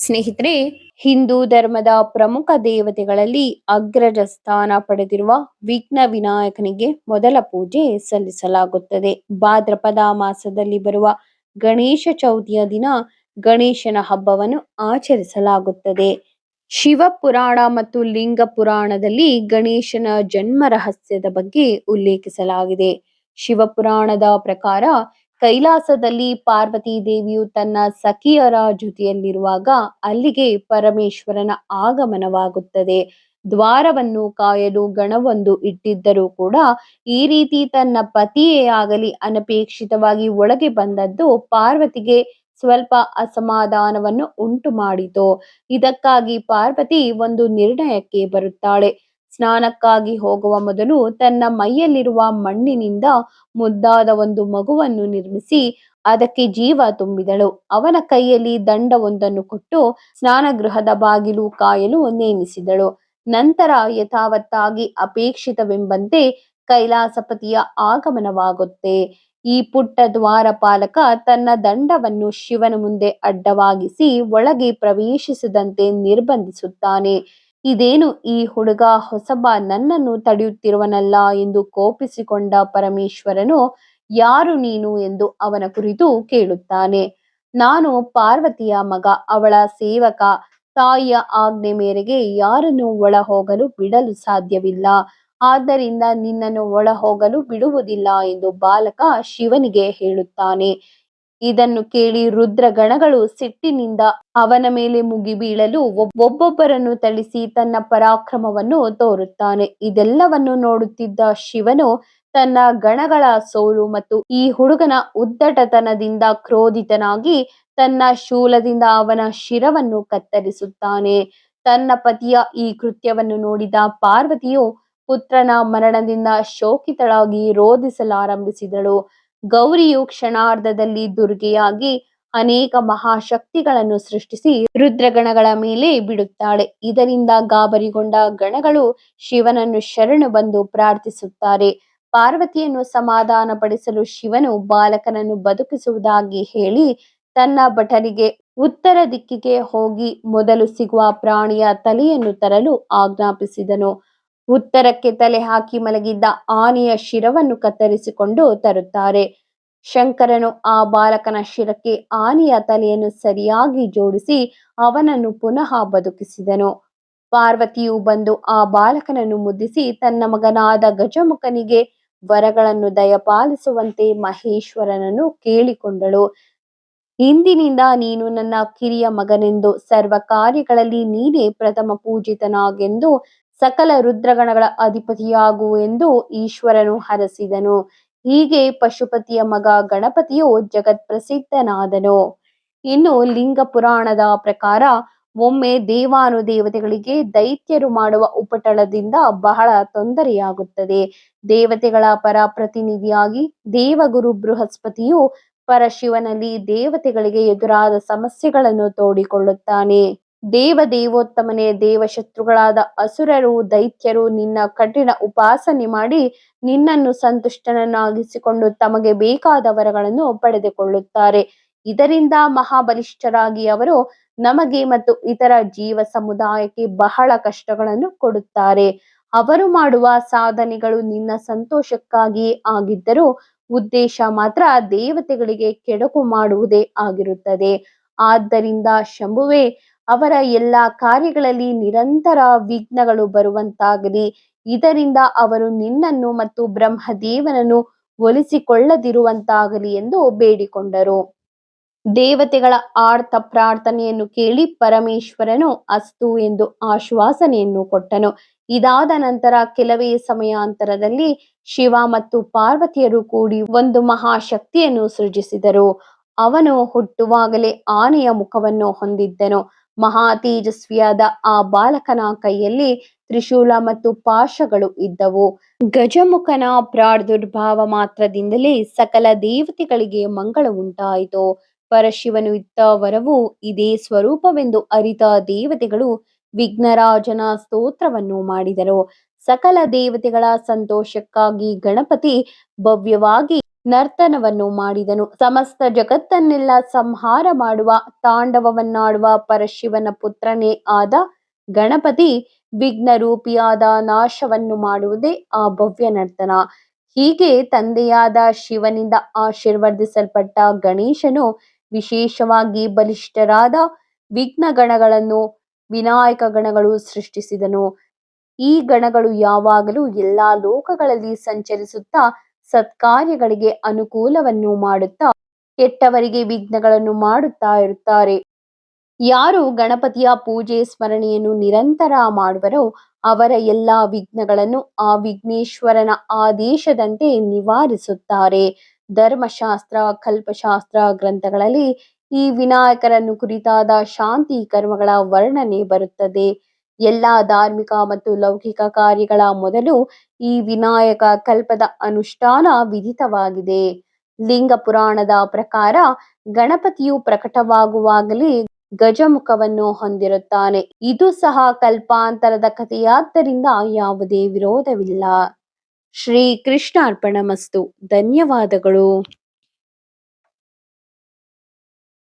ಸ್ನೇಹಿತರೆ, ಹಿಂದೂ ಧರ್ಮದ ಪ್ರಮುಖ ದೇವತೆಗಳಲ್ಲಿ ಅಗ್ರಜ ಸ್ಥಾನ ಪಡೆದಿರುವ ವಿಘ್ನ ವಿನಾಯಕನಿಗೆ ಮೊದಲ ಪೂಜೆ ಸಲ್ಲಿಸಲಾಗುತ್ತದೆ. ಭಾದ್ರಪದ ಮಾಸದಲ್ಲಿ ಬರುವ ಗಣೇಶ ಚೌತಿಯ ದಿನ ಗಣೇಶನ ಹಬ್ಬವನ್ನು ಆಚರಿಸಲಾಗುತ್ತದೆ. ಶಿವ ಪುರಾಣ ಮತ್ತು ಲಿಂಗ ಪುರಾಣದಲ್ಲಿ ಗಣೇಶನ ಜನ್ಮ ರಹಸ್ಯದ ಬಗ್ಗೆ ಉಲ್ಲೇಖಿಸಲಾಗಿದೆ. ಶಿವಪುರಾಣದ ಪ್ರಕಾರ ಕೈಲಾಸದಲ್ಲಿ ಪಾರ್ವತಿ ದೇವಿಯು ತನ್ನ ಸಖಿಯರ ಜೊತೆಯಲ್ಲಿರುವಾಗ ಅಲ್ಲಿಗೆ ಪರಮೇಶ್ವರನ ಆಗಮನವಾಗುತ್ತದೆ. ದ್ವಾರವನ್ನು ಕಾಯಲು ಗಣವೊಂದು ಇಟ್ಟಿದ್ದರೂ ಕೂಡ ಈ ರೀತಿ ತನ್ನ ಪತಿಯೇ ಆಗಲಿ ಅನಪೇಕ್ಷಿತವಾಗಿ ಒಳಗೆ ಬಂದದ್ದು ಪಾರ್ವತಿಗೆ ಸ್ವಲ್ಪ ಅಸಮಾಧಾನವನ್ನು ಉಂಟು ಮಾಡಿತು ಇದಕ್ಕಾಗಿ ಪಾರ್ವತಿ ಒಂದು ನಿರ್ಣಯಕ್ಕೆ ಬರುತ್ತಾಳೆ. ಸ್ನಾನಕ್ಕಾಗಿ ಹೋಗುವ ಮೊದಲು ತನ್ನ ಮೈಯಲ್ಲಿರುವ ಮಣ್ಣಿನಿಂದ ಮುದ್ದಾದ ಒಂದು ಮಗುವನ್ನು ನಿರ್ಮಿಸಿ ಅದಕ್ಕೆ ಜೀವ ತುಂಬಿದಳು. ಅವನ ಕೈಯಲ್ಲಿ ದಂಡವೊಂದನ್ನು ಕೊಟ್ಟು ಸ್ನಾನಗೃಹದ ಬಾಗಿಲು ಕಾಯಲು ನೇಮಿಸಿದಳು. ನಂತರ ಯಥಾವತ್ತಾಗಿ ಅಪೇಕ್ಷಿತವೆಂಬಂತೆ ಕೈಲಾಸಪತಿಯ ಆಗಮನವಾಗುತ್ತೆ. ಈ ಪುಟ್ಟ ದ್ವಾರಪಾಲಕ ತನ್ನ ದಂಡವನ್ನು ಶಿವನ ಮುಂದೆ ಅಡ್ಡವಾಗಿಸಿ ಒಳಗೆ ಪ್ರವೇಶಿಸದಂತೆ ನಿರ್ಬಂಧಿಸುತ್ತಾನೆ. ಇದೇನು ಈ ಹುಡುಗ ಹೊಸಬ ನನ್ನನ್ನು ತಡೆಯುತ್ತಿರುವನಲ್ಲ ಎಂದು ಕೋಪಿಸಿಕೊಂಡ ಪರಮೇಶ್ವರನು, ಯಾರು ನೀನು ಎಂದು ಅವನ ಕುರಿತು ಕೇಳುತ್ತಾನೆ. ನಾನು ಪಾರ್ವತಿಯ ಮಗ, ಅವಳ ಸೇವಕ. ತಾಯಿಯ ಆಜ್ಞೆ ಮೇರೆಗೆ ಯಾರನ್ನು ಒಳ ಹೋಗಲು ಬಿಡಲು ಸಾಧ್ಯವಿಲ್ಲ. ಆದ್ದರಿಂದ ನಿನ್ನನ್ನು ಒಳ ಹೋಗಲು ಬಿಡುವುದಿಲ್ಲ ಎಂದು ಬಾಲಕ ಶಿವನಿಗೆ ಹೇಳುತ್ತಾನೆ. ಇದನ್ನು ಕೇಳಿ ರುದ್ರಗಣಗಳು ಸಿಟ್ಟಿನಿಂದ ಅವನ ಮೇಲೆ ಮುಗಿಬೀಳಲು ಒಬ್ಬೊಬ್ಬರನ್ನು ಥಳಿಸಿ ತನ್ನ ಪರಾಕ್ರಮವನ್ನು ತೋರುತ್ತಾನೆ. ಇದೆಲ್ಲವನ್ನು ನೋಡುತ್ತಿದ್ದ ಶಿವನು ತನ್ನ ಗಣಗಳ ಸೋಲು ಮತ್ತು ಈ ಹುಡುಗನ ಉದ್ದಟತನದಿಂದ ಕ್ರೋಧಿತನಾಗಿ ತನ್ನ ಶೂಲದಿಂದ ಅವನ ಶಿರವನ್ನು ಕತ್ತರಿಸುತ್ತಾನೆ. ತನ್ನ ಪತಿಯ ಈ ಕೃತ್ಯವನ್ನು ನೋಡಿದ ಪಾರ್ವತಿಯು ಪುತ್ರನ ಮರಣದಿಂದ ಶೋಕಿತಳಾಗಿ ರೋಧಿಸಲಾರಂಭಿಸಿದಳು. ಗೌರಿಯು ಕ್ಷಣಾರ್ಧದಲ್ಲಿ ದುರ್ಗೆಯಾಗಿ ಅನೇಕ ಮಹಾಶಕ್ತಿಗಳನ್ನು ಸೃಷ್ಟಿಸಿ ರುದ್ರಗಣಗಳ ಮೇಲೆ ಬಿಡುತ್ತಾಳೆ. ಇದರಿಂದ ಗಾಬರಿಗೊಂಡ ಗಣಗಳು ಶಿವನನ್ನು ಶರಣು ಬಂದು ಪ್ರಾರ್ಥಿಸುತ್ತಾರೆ. ಪಾರ್ವತಿಯನ್ನು ಸಮಾಧಾನಪಡಿಸಲು ಶಿವನು ಬಾಲಕನನ್ನು ಬದುಕಿಸುವುದಾಗಿ ಹೇಳಿ ತನ್ನ ಭಟರಿಗೆ ಉತ್ತರ ದಿಕ್ಕಿಗೆ ಹೋಗಿ ಮೊದಲು ಸಿಗುವ ಪ್ರಾಣಿಯ ತಲೆಯನ್ನು ತರಲು ಆಜ್ಞಾಪಿಸಿದನು. ಉತ್ತರಕ್ಕೆ ತಲೆ ಹಾಕಿ ಮಲಗಿದ್ದ ಆನೆಯ ಶಿರವನ್ನು ಕತ್ತರಿಸಿಕೊಂಡು ತರುತ್ತಾರೆ. ಶಂಕರನು ಆ ಬಾಲಕನ ಶಿರಕ್ಕೆ ಆನೆಯ ತಲೆಯನ್ನು ಸರಿಯಾಗಿ ಜೋಡಿಸಿ ಅವನನ್ನು ಪುನಃ ಬದುಕಿಸಿದನು. ಪಾರ್ವತಿಯು ಬಂದು ಆ ಬಾಲಕನನ್ನು ಮುದ್ದಿಸಿ ತನ್ನ ಮಗನಾದ ಗಜಮುಖನಿಗೆ ವರಗಳನ್ನು ದಯಪಾಲಿಸುವಂತೆ ಮಹೇಶ್ವರನನ್ನು ಕೇಳಿಕೊಂಡಳು. ಇಂದಿನಿಂದ ನೀನು ನನ್ನ ಕಿರಿಯ ಮಗನೆಂದು ಸರ್ವ ಕಾರ್ಯಗಳಲ್ಲಿ ನೀನೇ ಪ್ರಥಮ ಪೂಜಿತನಾಗೆಂದು ಸಕಲ ರುದ್ರಗಣಗಳ ಅಧಿಪತಿಯಾಗು ಎಂದು ಈಶ್ವರನು ಹರಸಿದನು. ಹೀಗೆ ಪಶುಪತಿಯ ಮಗ ಗಣಪತಿಯು ಜಗತ್ ಪ್ರಸಿದ್ಧನಾದನು ಇನ್ನು ಲಿಂಗ ಪುರಾಣದ ಪ್ರಕಾರ ಒಮ್ಮೆ ದೇವಾನುದೇವತೆಗಳಿಗೆ ದೈತ್ಯರು ಮಾಡುವ ಉಪಟಳದಿಂದ ಬಹಳ ತೊಂದರೆಯಾಗುತ್ತದೆ. ದೇವತೆಗಳ ಪರ ಪ್ರತಿನಿಧಿಯಾಗಿ ದೇವಗುರು ಬೃಹಸ್ಪತಿಯು ಪರಶಿವನಲ್ಲಿ ದೇವತೆಗಳಿಗೆ ಎದುರಾದ ಸಮಸ್ಯೆಗಳನ್ನು ತೋಡಿಕೊಳ್ಳುತ್ತಾನೆ. ದೇವ ದೇವೋತ್ತಮನೇ ದೇವ ಶತ್ರುಗಳಾದ ಅಸುರರು, ದೈತ್ಯರು ನಿನ್ನ ಕಠಿಣ ಉಪಾಸನೆ ಮಾಡಿ ನಿನ್ನನ್ನು ಸಂತುಷ್ಟನನ್ನಾಗಿಸಿಕೊಂಡು ತಮಗೆ ಬೇಕಾದ ವರಗಳನ್ನು ಪಡೆದುಕೊಳ್ಳುತ್ತಾರೆ. ಇದರಿಂದ ಮಹಾಬಲಿಷ್ಠರಾಗಿ ಅವರು ನಮಗೆ ಮತ್ತು ಇತರ ಜೀವ ಸಮುದಾಯಕ್ಕೆ ಬಹಳ ಕಷ್ಟಗಳನ್ನು ಕೊಡುತ್ತಾರೆ. ಅವರು ಮಾಡುವ ಸಾಧನೆಗಳು ನಿನ್ನ ಸಂತೋಷಕ್ಕಾಗಿ ಆಗಿದ್ದರೂ ಉದ್ದೇಶ ಮಾತ್ರ ದೇವತೆಗಳಿಗೆ ಕೆಡಕು ಮಾಡುವುದೇ ಆಗಿರುತ್ತದೆ. ಆದ್ದರಿಂದ ಶಂಭುವೆ ಅವರ ಎಲ್ಲ ಕಾರ್ಯಗಳಲ್ಲಿ ನಿರಂತರ ವಿಘ್ನಗಳು ಬರುವಂತಾಗಲಿ. ಇದರಿಂದ ಅವರು ನಿನ್ನನ್ನು ಮತ್ತು ಬ್ರಹ್ಮದೇವನನ್ನು ಒಲಿಸಿಕೊಳ್ಳದಿರುವಂತಾಗಲಿ ಎಂದು ಬೇಡಿಕೊಂಡರು. ದೇವತೆಗಳ ಆರ್ಥ ಪ್ರಾರ್ಥನೆಯನ್ನು ಕೇಳಿ ಪರಮೇಶ್ವರನು ಅಸ್ತು ಎಂದು ಆಶ್ವಾಸನೆಯನ್ನು ಕೊಟ್ಟನು. ಇದಾದ ನಂತರ ಕೆಲವೇ ಸಮಯಾಂತರದಲ್ಲಿ ಶಿವ ಮತ್ತು ಪಾರ್ವತಿಯರು ಕೂಡಿ ಒಂದು ಮಹಾಶಕ್ತಿಯನ್ನು ಸೃಜಿಸಿದರು. ಅವನು ಹುಟ್ಟುವಾಗಲೇ ಆನೆಯ ಮುಖವನ್ನು ಹೊಂದಿದ್ದನು. ಮಹಾ ತೇಜಸ್ವಿಯಾದ ಆ ಬಾಲಕನ ಕೈಯಲ್ಲಿ ತ್ರಿಶೂಲ ಮತ್ತು ಪಾಶಗಳು ಇದ್ದವು. ಗಜಮುಖನ ಪ್ರಾರ್ದುರ್ಭಾವ ಮಾತ್ರದಿಂದಲೇ ಸಕಲ ದೇವತೆಗಳಿಗೆ ಮಂಗಳ ಉಂಟಾಯಿತು. ಪರಶಿವನು ಇತ್ತ ವರವು ಇದೇ ಸ್ವರೂಪವೆಂದು ಅರಿತ ದೇವತೆಗಳು ವಿಘ್ನರಾಜನ ಸ್ತೋತ್ರವನ್ನು ಮಾಡಿದರು. ಸಕಲ ದೇವತೆಗಳ ಸಂತೋಷಕ್ಕಾಗಿ ಗಣಪತಿ ಭವ್ಯವಾಗಿ ನರ್ತನವನ್ನು ಮಾಡಿದನು. ಸಮಸ್ತ ಜಗತ್ತನ್ನೆಲ್ಲ ಸಂಹಾರ ಮಾಡುವ, ತಾಂಡವವನ್ನಾಡುವ ಪರಶಿವನ ಪುತ್ರನೇ ಆದ ಗಣಪತಿ ವಿಘ್ನ ರೂಪಿಯಾದ ನಾಶವನ್ನು ಮಾಡುವುದೇ ಆ ಭವ್ಯ ನರ್ತನ. ಹೀಗೆ ತಂದೆಯಾದ ಶಿವನಿಂದ ಆಶೀರ್ವದಿಸಲ್ಪಟ್ಟ ಗಣೇಶನು ವಿಶೇಷವಾಗಿ ಬಲಿಷ್ಠರಾದ ವಿಘ್ನ ಗಣಗಳನ್ನು ವಿನಾಯಕ ಗಣಗಳು ಸೃಷ್ಟಿಸಿದನು. ಈ ಗಣಗಳು ಯಾವಾಗಲೂ ಎಲ್ಲಾ ಲೋಕಗಳಲ್ಲಿ ಸಂಚರಿಸುತ್ತಾ ಸತ್ಕಾರ್ಯಗಳಿಗೆ ಅನುಕೂಲವನ್ನು ಮಾಡುತ್ತಾ ಕೆಟ್ಟವರಿಗೆ ವಿಘ್ನಗಳನ್ನು ಮಾಡುತ್ತಾ ಇರುತ್ತಾರೆ. ಯಾರು ಗಣಪತಿಯ ಪೂಜೆ ಸ್ಮರಣೆಯನ್ನು ನಿರಂತರ ಮಾಡುವರೋ ಅವರ ಎಲ್ಲಾ ವಿಘ್ನಗಳನ್ನು ಆ ವಿಘ್ನೇಶ್ವರನ ಆದೇಶದಂತೆ ನಿವಾರಿಸುತ್ತಾರೆ. ಧರ್ಮಶಾಸ್ತ್ರ, ಕಲ್ಪಶಾಸ್ತ್ರ ಗ್ರಂಥಗಳಲ್ಲಿ ಈ ವಿನಾಯಕರನ್ನು ಕುರಿತಾದ ಶಾಂತಿ ಕರ್ಮಗಳ ವರ್ಣನೆ ಬರುತ್ತದೆ. ಎಲ್ಲಾ ಧಾರ್ಮಿಕ ಮತ್ತು ಲೌಕಿಕ ಕಾರ್ಯಗಳ ಮೊದಲು ಈ ವಿನಾಯಕ ಕಲ್ಪದ ಅನುಷ್ಠಾನ ವಿಧಿತವಾಗಿದೆ. ಲಿಂಗ ಪುರಾಣದ ಪ್ರಕಾರ ಗಣಪತಿಯು ಪ್ರಕಟವಾಗುವಾಗಲೇ ಗಜಮುಖವನ್ನು ಹೊಂದಿರುತ್ತಾನೆ. ಇದು ಸಹ ಕಲ್ಪಾಂತರದ ಕಥೆಯಾದ್ದರಿಂದ ಯಾವುದೇ ವಿರೋಧವಿಲ್ಲ. ಶ್ರೀ ಕೃಷ್ಣಾರ್ಪಣಮಸ್ತು ಧನ್ಯವಾದಗಳು.